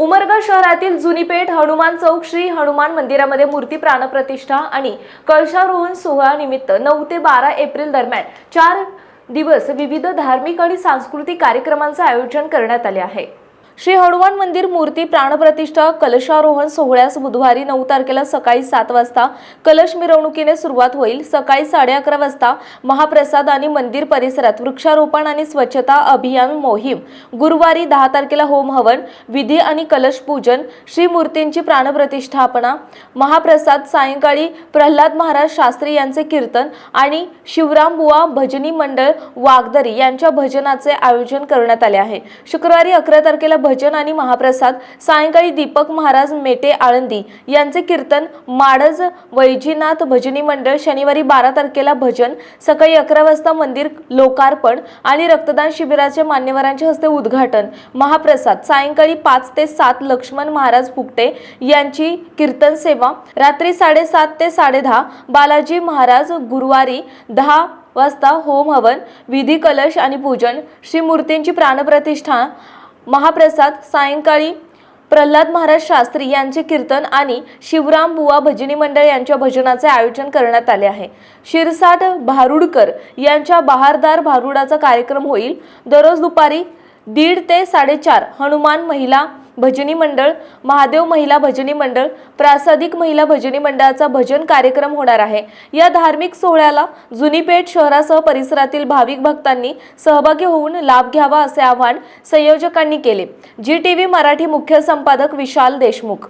उमरगा शहरातील जुनीपेठ हनुमान चौक श्री हनुमान मंदिरामध्ये मूर्ती प्राणप्रतिष्ठा आणि कळशारोहण सोहळा निमित्त नऊ ते बारा एप्रिल दरम्यान चार दिवस विविध धार्मिक आणि सांस्कृतिक कार्यक्रमांचं आयोजन करण्यात आले आहे. श्री हनुमान मंदिर मूर्ती प्राणप्रतिष्ठा कलशारोहण सोहळ्यास बुधवारी नऊ तारखेला सकाळी सात वाजता कलश मिरवणुकीने सुरुवात होईल. सकाळी साडे अकरा वाजता महाप्रसाद आणि मंदिर परिसरात वृक्षारोपण आणि स्वच्छता अभियान मोहीम. गुरुवारी दहा तारखेला होम हवन विधी आणि कलश पूजन श्री मूर्तींची प्राणप्रतिष्ठापना महाप्रसाद सायंकाळी प्रल्हाद महाराज शास्त्री यांचे कीर्तन आणि शिवराम बुवा भजनी मंडळ वागदरी यांच्या भजनाचे आयोजन करण्यात आले आहे. शुक्रवारी अकरा तारखेला भजन आणि महाप्रसाद सायंकाळी दीपक महाराज मेटे आळंदी यांचे कीर्तन माडज वैजीनाथ भजनी मंडळ शनिवारी बारा तारखेला भजन सकाळी अकरा वाजता मंदिर लोकार्पण आणि रक्तदान शिबिराच्या मान्यवरांच्या हस्ते उद्घाटन महाप्रसाद सायंकाळी पाच ते सात लक्ष्मण महाराज फुकटे यांची कीर्तन सेवा रात्री साडेसात ते साडेदहा बालाजी महाराज गुरुवारी दहा वाजता होम हवन विधी कलश आणि पूजन श्रीमूर्तींची प्राणप्रतिष्ठा महाप्रसाद सायंकाळी प्रल्हाद महाराज शास्त्री यांचे कीर्तन आणि शिवराम बुवा भजनी मंडळ यांच्या भजनाचे आयोजन करण्यात आले आहे. शिरसाट भारुडकर यांच्या बहारदार भारुडाचा कार्यक्रम होईल. दररोज दुपारी दीड ते साडेचार हनुमान महिला भजनी मंडळ महादेव महिला भजनी मंडळ प्रासादिक महिला भजनी मंडळाचा भजन कार्यक्रम होणार आहे. या धार्मिक सोहळ्याला जुनीपेठ शहरासह परिसरातील भाविक भक्तांनी सहभागी होऊन लाभ घ्यावा असे आवाहन संयोजकांनी केले. जी टी व्ही मराठी मुख्य संपादक विशाल देशमुख